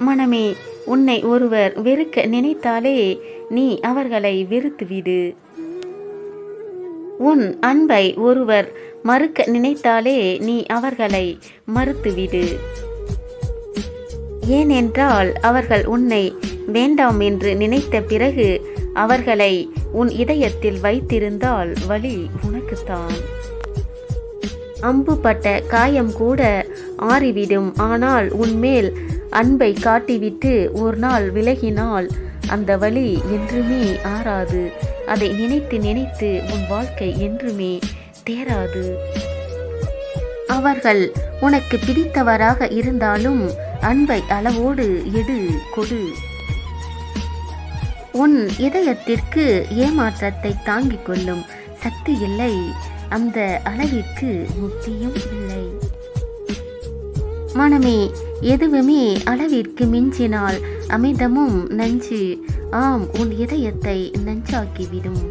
மனமே உன்னை ஒருவர் வெறுக்க நினைத்தாலே நீ அவர்களை வெறுத்துவிடு. உன் அன்பை ஒருவர் மறுக்க நினைத்தாலே நீ அவர்களை மறுத்துவிடு. ஏனென்றால் அவர்கள் உன்னை வேண்டாம் என்று நினைத்த பிறகு அவர்களை உன் இதயத்தில் வைத்திருந்தால் வழி உனக்குத்தான். அம்புப்பட்ட காயம் கூட ஆறிவிடும். ஆனால் உன்மேல் அன்பை காட்டிவிட்டு ஒரு நாள் விலகினால் அந்த வழி என்றுமே ஆறாது. அதை நினைத்து நினைத்து உன் வாழ்க்கை என்றுமே தேராது அவர்கள் உனக்கு பிடித்தவராக இருந்தாலும் அன்பை அளவோடு எடு கொடு. உன் இதயத்திற்கு ஏமாற்றத்தை தாங்கிக் கொள்ளும் சக்தி இல்லை. அந்த அளவிற்கு முக்தியும் இல்லை. மனமே எதுவுமே அளவிற்கு மிஞ்சினால் அமிர்தமும் நஞ்சு. ஆம் உன் இதயத்தை நஞ்சாக்கிவிடும்.